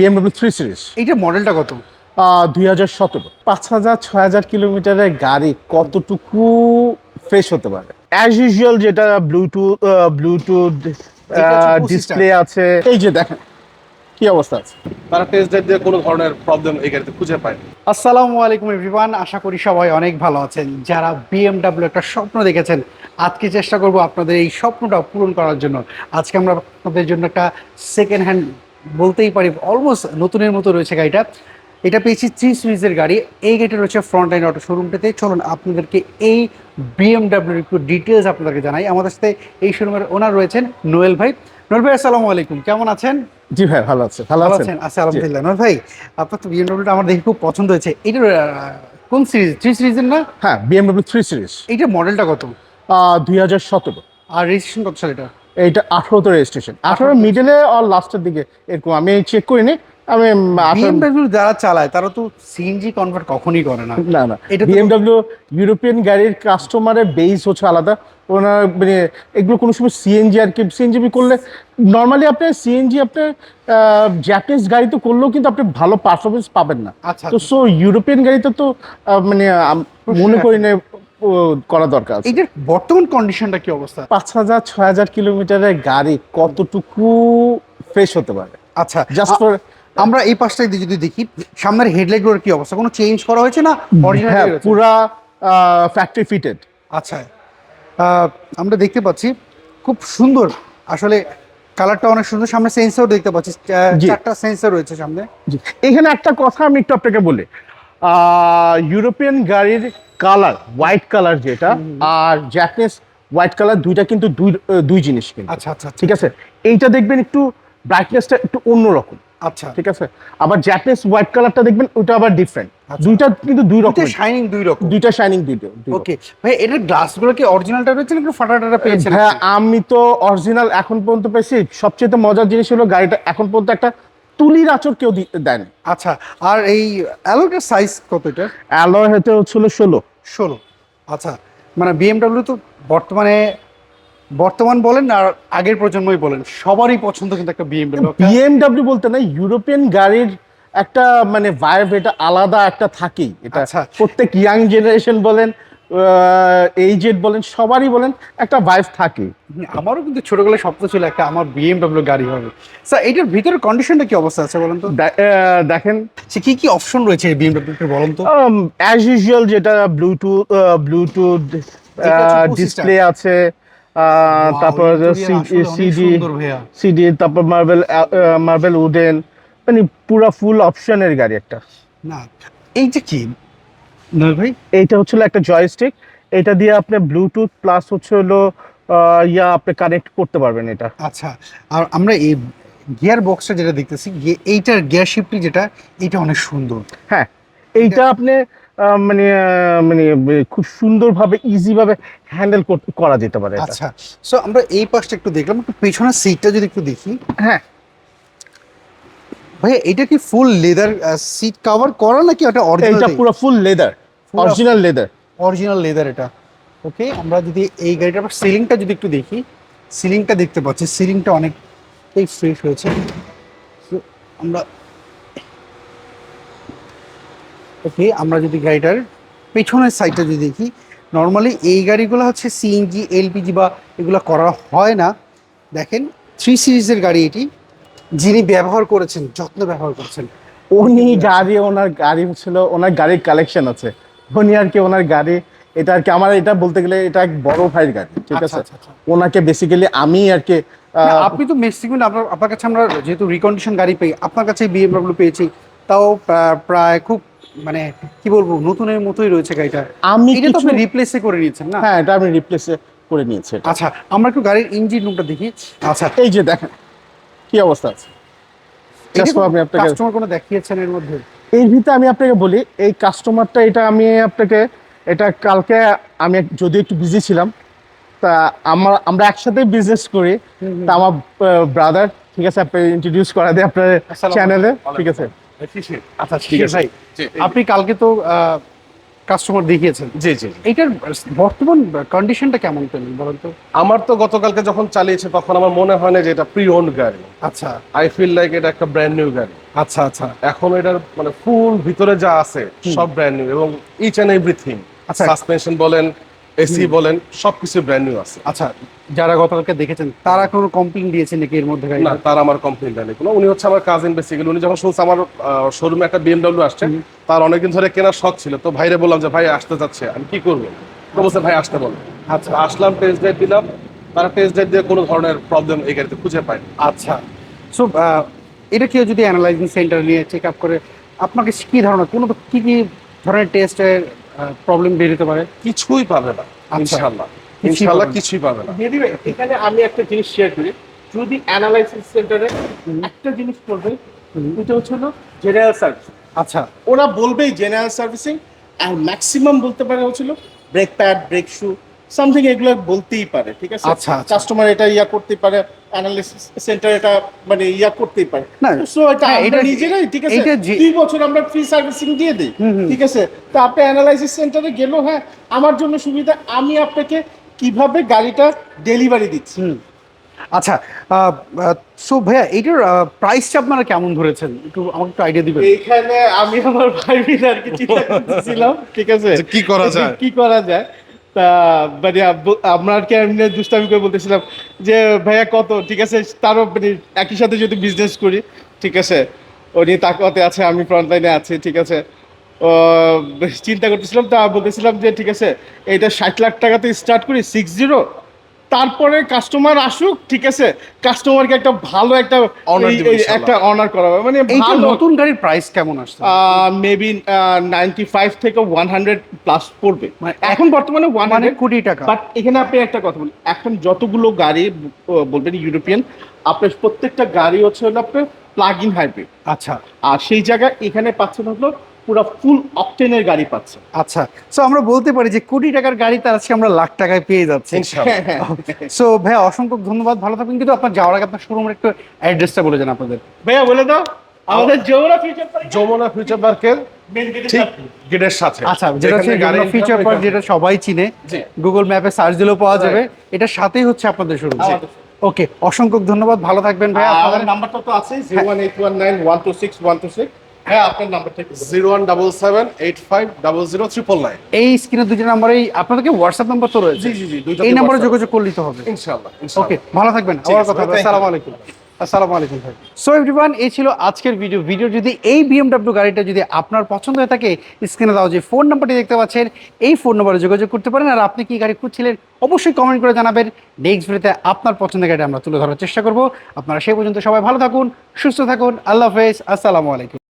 BMW three series এইটা মডেলটা কত? দুই হাজার সতেরো। পাঁচ হাজার ছয় হাজার কিলোমিটারের গাড়ি কতটুকু ফ্রেশ হতে পারে? অ্যাজ ইউজুয়াল যেটা ব্লুটুথ ব্লুটুথ ডিসপ্লে আছে। এই যে দেখেন কি অবস্থা আছে? তারা টেস্ট ড্রাইভ দিয়ে কোনো ধরনের প্রবলেম এই গাড়িতে খুঁজে পায়। আসসালামু আলাইকুম এভরিওয়ান আশা করি সবাই অনেক ভালো আছেন। যারা বিএমডাব্লিউ একটা স্বপ্ন দেখেছেন আজকে চেষ্টা করব আপনাদের এই স্বপ্নটা পূরণ করার জন্য। আজকে আমরা আপনাদের জন্য একটা সেকেন্ড হ্যান্ড বলতেই পারি অলমোস্ট নতুনের মতো রয়েছে গাড়িটা। এটা পেয়েছি থ্রি সিরিজের গাড়ি। এই গাড়িটা রয়েছে ফ্রন্ট লাইন অটো শোরুমটাতে চলুন আপনাদেরকে এই বিএমডাব্লিউর একটু ডিটেলস আপনাদেরকে জানাই। আমাদের সাথে এই শোরুমের ওনার রয়েছেন নোয়েল ভাই। নোয়েল ভাই আসসালামু আলাইকুম। কেমন আছেন? জি ভাই ভালো আছে। ভালো আছেন? আচ্ছা আলহামদুলিল্লাহ। নর ভাই আপনার তো বিএমডব্লিউটা আমার দেখে খুব পছন্দ হয়েছে। আহ, কোন সিরিজ? থ্রি সিরিজের না? হ্যাঁ বিএমডব্লিউ থ্রি সিরিজ। এইটা মডেলটা কত? দুই হাজার সতেরো। আর রেজিস্ট্রেশন কত সাল এটা? এইটা আঠারোতে রেজিস্ট্রেশন আঠারো মিডলে আর লাস্টের দিকে এরকম আমি চেক করিনি আমি বিএমডব্লিউ যারা চালায় তারা তো সিএনজি কনভার্ট কখনই করে না। না না। এটা বিএমডব্লিউ ইউরোপিয়ান গাড়ির কাস্টমারের বেস হচ্ছে আলাদা। ওনার মানে এগুলো কোনো সময় সিএনজি আর কি সিএনজি করলে নর্মালি আপনি সিএনজি আপনার জ্যাপানিজ গাড়িতে করলেও কিন্তু আপনি ভালো পারফরমেন্স পাবেন না। আচ্ছা তো সো ইউরোপিয়ান গাড়িতে তো মানে মনে করি না করা দরকার আছে। এইটার বর্তমান কন্ডিশনটা কি অবস্থা? পাঁচ হাজার ছয় হাজার কিলোমিটারের গাড়ি কতটুকু ফ্রেশ হতে পারে? আচ্ছা জাস্ট ফর আমরা এই পাশটা যদি দেখি সামনের হেডলাইটগুলোর কি অবস্থা? কোনো চেঞ্জ করা হয়েছে না? অরিজিনাল পুরা ফ্যাক্টরি ফিটেড আচ্ছা আমরা দেখতে পাচ্ছি খুব সুন্দর। আসলে কালারটা অনেক সুন্দর। সামনে সেন্সর দেখতে পাচ্ছি। চারটা সেন্সর রয়েছে সামনে। এখানে একটা কথা আমি একটু আপনাকে বলি। ইউরোপিয়ান গাড়ির কালার হোয়াইট কালার যেটা আর জ্যাপানিজ হোয়াইট কালার দুইটা কিন্তু দুই দুই জিনিস কিন্তু। আচ্ছা আচ্ছা আচ্ছা। ঠিক আছে? এইটা দেখবেন একটু ব্রাইটনেসটা একটু অন্যরকম। আচ্ছা। ঠিক আছে? আবার জ্যাপানিজ হোয়াইট কালারটা দেখবেন ওটা আবার ডিফারেন্ট আচ্ছা। দুইটা কিন্তু দুই রকম। শাইনিং দুই রকম। দুইটা শাইনিং দুইটা দুই রকম। ওকে ভাই এটার গ্লাসগুলো কি অরিজিনালটা রয়েছে নাকি ফাটা টাটা পেয়েছেন হ্যাঁ আমি তো অরিজিনাল এখন পর্যন্ত পেয়েছি। সবচেয়ে মজার জিনিস হলো গাড়িটা এখন পর্যন্ত একটা তুলির আচর কেউ দেন। আচ্ছা আর এই অ্যালোটার সাইজ কত এটা অ্যালয় হতে হচ্ছিল ষোলো। ষোলো আচ্ছা। মানে বিএমডাব্লিউ তো বর্তমানে বর্তমান বলেন আর আগের প্রজন্মই বলেন সবারই পছন্দ কিন্তু একটা বিএমডব্লিউ বিএমডব্লিউ বলতে না ইউরোপিয়ান গাড়ির একটা মানে ভাইব এটা আলাদা একটা থাকেই। এটা আচ্ছা। প্রত্যেক ইয়াং জেনারেশন বলেন এইজেড বলেন সবারই বলেন একটা ভাইব থাকে। আমারও কিন্তু ছোটবেলায় স্বপ্ন ছিল একটা আমার বিএমডব্লিউ গাড়ি হবে। স্যার এটার ভিতরে কন্ডিশনটা কি অবস্থা আছে বলেন তো? দেখেন। সে কি কি অপশন রয়েছে বিএমডব্লিউ বলেন তো? অ্যাজ ইউজুয়াল যেটা ব্লুটুথ ব্লুটুথ ডিসপ্লে আছে তারপর সিডি সিডি তারপর মার্বেল মার্বেল উডেন মানে পুরা ফুল অপশনের গাড়ি একটা। না এইটা কি? না ভাই? এইটা হচ্ছিল একটা জয়স্টিক এটা দিয়ে আপনি ব্লুটুথ প্লাস হচ্ছে হলো ইয়া আপনি কানেক্ট করতে পারবেন এটা। আচ্ছা আর আমরা এই গিয়ার বক্সটা যেটা দেখতেছি এইটার গিয়ার শিফটটি যেটা এটা অনেক সুন্দর। হ্যাঁ এইটা আপনি মানে মানে খুব সুন্দরভাবে ইজিভাবে হ্যান্ডেল করা যেতে পারে আচ্ছা সো আমরা এই পাশটা একটু দেখলাম একটু পেছনের সিটটা যদি একটু দেখি। হ্যাঁ। ভাই এটা কি ফুল লেদার সিট কভার করা নাকি এইটা অরিজিনাল পুরো full leather original leather original leather এটা। ওকে আমরা যদি এই গাড়িটার সিলিংটা যদি একটু দেখি সিলিংটা দেখতে পাচ্ছি সিলিংটা অনেকটাই ফ্রেশ হয়েছে। আমরা ওকে আমরা যদি গাড়িটার পেছনের সাইডটা যদি দেখি নর্মালি এই গাড়িগুলো হচ্ছে সিএনজি এলপিজি বা এগুলো করা হয় না। দেখেন থ্রি সিরিজের গাড়ি এটি যিনি ব্যবহার করেছেন যত্ন ব্যবহার করেছেন। উনি গাড়ি ওনার গাড়ি ছিল ওনার গাড়ির কালেকশন আছে। উনি আর কি ওনার গাড়ি এটা আর কি আমার এটা বলতে গেলে এটা এক বড় ভাইয়ের গাড়ি ঠিক আচ্ছা, আছে? আচ্ছা, আচ্ছা। ওনাকে বেসিক্যালি আমি আর কি আপনি তো মেক্সিকো আপনার আপনার কাছে আমরা যেহেতু রিকন্ডিশন গাড়ি পেয়ে আপনার কাছে বিএমডব্লিউ পেয়েছি তাও প্রায় খুব মানে কি বলব নতুনের মতোই রয়েছে গাড়িটা। আমি এটা তো আপনি রিপ্লেসে করে নিয়েছেন না? হ্যাঁ এটা আমি রিপ্লেস করে নিয়েছি আচ্ছা আমরা একটু গাড়ির ইঞ্জিন রুমটা দেখি। আচ্ছা। এই যে দেখেন কি অবস্থা আছে? আপনাকে কাস্টমার কোনো দেখিয়েছেন এর মধ্যে? এর ভিতরে আমি আপনাকে বলি এই কাস্টমারটা এটা আমি আপনাকে এটা কালকে আমি যদি একটু বিজি ছিলাম তা আমার আমরা একসাথে বিজনেস করি। তা আমার ব্রাদার ঠিক আছে আপনি ইন্ট্রোডিউস করা দেয় আপনার চ্যানেলে ঠিক আছে? আচ্ছা ঠিক আছে। ভাই আপনি কালকে তো আহ, কাস্টমার দেখিয়েছেন। জি জি এটার বর্তমান কন্ডিশনটা কেমন পেলেন বলেন তো? আমার তো গতকালকে যখন চালিয়েছে তখন আমার মনে হয় না যে এটা প্রি ওন গাড়ি। আচ্ছা। আই ফিল লাইক এটা একটা ব্র্যান্ড নিউ গাড়ি। আচ্ছা আচ্ছা। এখন এটার মানে ফুল ভিতরে যা আছে সব ব্র্যান্ড নিউ এবং ইচ এন্ড এভরিথিং আচ্ছা। সাসপেনশন বলেন এসি বলেন সবকিছু ব্র্যান্ড নিউ আছে। আচ্ছা যারা গতকালকে দেখেছেন তারা কোনো কমপ্লেন দিয়েছে নাকি এর মধ্যে না? তার আমার কমপ্লেন নেই কোনো। উনি হচ্ছে আমার কাজিন বেসিক্যালি উনি যখন শুনছে আমার শোরুমে একটা বিএমডব্লিউ আসছে তার অনেকদিন ধরে কেনার শখ ছিল। তো ভাইরে বললাম যে ভাই আসতে যাচ্ছে আমি কি করব? তো বলছে ভাই আসতে বলো। আচ্ছা। আসলাম টেস্ট ড্রাইভ দিলাম। তারা টেস্ট ড্রাইভ দিয়ে কোনো ধরনের প্রবলেম এই গাড়িতে খুঁজে পায়নি আচ্ছা। সো এটা কেউ যদি অ্যানালাইজিং সেন্টার নিয়ে চেক আপ করে আপনাকে কি ধারণা কোনো কি কি ধরনের টেস্টের প্রবলেম বের হতে পারে। কিছুই পাবে না আচ্ছা। ইনশাল্লাহ কিছুই পাবে না। না। এখানে আমি একটা জিনিস শেয়ার করি। যদি অ্যানালাইসিস সেন্টারে একটা জিনিস করবে এটা হচ্ছে হলো জেনারেল সার্ভিস আচ্ছা। ওরা বলবেই জেনারেল সার্ভিসিং আর ম্যাক্সিমাম বলতে পারে হচ্ছিল brake pad brake shoe something এগুলো বলতেই পারে ঠিক আছে? আচ্ছা, আচ্ছা। কাস্টমার এটা ইয়া করতেই পারে। অ্যানালিসিস সেন্টার এটা মানে ইয়া করতেই পারে। সো এটা হ্যাঁ, এটা এটা- নিজেরাই ঠিক আছে? দুই বছর আমরা ফ্রি সার্ভিসিং দিয়ে দিই। ঠিক আছে? তো আপনি অ্যানালাইসিস সেন্টারে গেলেও হ্যাঁ আমার জন্য সুবিধা আমি আপনাকে কীভাবে গাড়িটা ডেলিভারি দিচ্ছি। হুম। আচ্ছা সো ভাইয়া এইটার প্রাইসটা আপনারা কেমন ধরেছেন? একটু আমাকে একটু আইডিয়া দিবেন। এইখানে আমি আমার ভাই মিলে আর কি চিন্তা করতেছিলাম ঠিক আছে? কি করা যায়? কি করা যায়? মানে আপনার কি আমি দুষ্টামি করে বলতেছিলাম যে, ভাইয়া, কত? ঠিক আছে, তারও মানে একই সাথে যদি বিজনেস করি, ঠিক আছে। উনি তাকওয়াতে আছে, আমি ফ্রন্ট লাইনে আছি, ঠিক আছে। চিন্তা করতেছিলাম, তা বলতেছিলাম যে, ঠিক আছে, এইটা ষাট লাখ টাকাতে স্টার্ট করি সিক্স জিরো তারপরে কাস্টমার আসুক ঠিক আছে? কাস্টমারকে একটা ভালো একটা। একটা অনার করা হবে মানে ভালো নতুন গাড়ির প্রাইস কেমন আসছে? মেবি নাইনটি ফাইভ থেকে ওয়ান হান্ড্রেড প্লাস পড়বে। মানে এখন বর্তমানে ওয়ান মানে হান্ড্রেড কোটি টাকা। বাট এখানে আপনি একটা কথা বলি। এখন যতগুলো গাড়ি বলবেন ইউরোপিয়ান আপনার প্রত্যেকটা গাড়ি হচ্ছে হলো আপনার প্লাগ ইন হাইব্রিড আচ্ছা। আর সেই জায়গায় এখানে পাচ্ছেন হলো পুরো ফুল অকটেনের গাড়ি পাচ্ছে। আচ্ছা সো আমরা বলতে পারি যে কোটি টাকার গাড়ি তার আজকে আমরা লাখ টাকায় পেয়ে যাচ্ছি। ইনশাল্লাহ। হ্যাঁ, সো ভাইয়া অসংখ্য ধন্যবাদ ভালো থাকবেন কিন্তু আপনার যাওয়ার আগে আপনার শোরুমের একটু অ্যাড্রেসটা বলে যান আপনাদের। ভাইয়া বলে দাও আমাদের Jamuna Future Park Jamuna Future পার্কের ঠিক সাথে। গেটের সাথে। আচ্ছা যেটা হচ্ছে পার্ক যেটা সবাই চিনে গুগল ম্যাপে সার্চ দিলেও পাওয়া যাবে। এটার সাথেই হচ্ছে আপনাদের শোরুম ওকে অসংখ্য ধন্যবাদ ভালো থাকবেন ভাইয়া আপনাদের নাম্বারটা তো আছে zero one eight one nine one two six one two six হ্যাঁ আপনার নাম্বারটা। Zero one double seven eight five double zero triple nine. এই স্ক্রিনে দুটো নাম্বারেই আপনাদেরকে হোয়াটসঅ্যাপ নাম্বার তো রয়েছে। জি জি জি দুইটা এই নাম্বারে যোগাযোগ করলেই তো হবে। ইনশাল্লাহ ওকে ভালো থাকবেন। আবার কথা হবে। আসসালামু আলাইকুম। আসসালামু আলাইকুম ভাই। সো এভরিওয়ান এই ছিল আজকের ভিডিও ভিডিও যদি এই বিএমডব্লিউ গাড়িটা যদি আপনার পছন্দ হয়ে থাকে স্ক্রিনে দাও যে ফোন নাম্বারটি দেখতে পাচ্ছেন এই ফোন নাম্বারে যোগাযোগ করতে পারেন। আর আপনি কি গাড়ি খুঁজছিলেন অবশ্যই কমেন্ট করে জানাবেন। নেক্সট ভিডিওতে আপনার পছন্দের গাড়ি আমরা তুলে ধরার চেষ্টা করব। আপনারা সেই পর্যন্ত সবাই ভালো থাকুন সুস্থ থাকুন। আল্লাহ হাফেজ। আসসালামু আলাইকুম।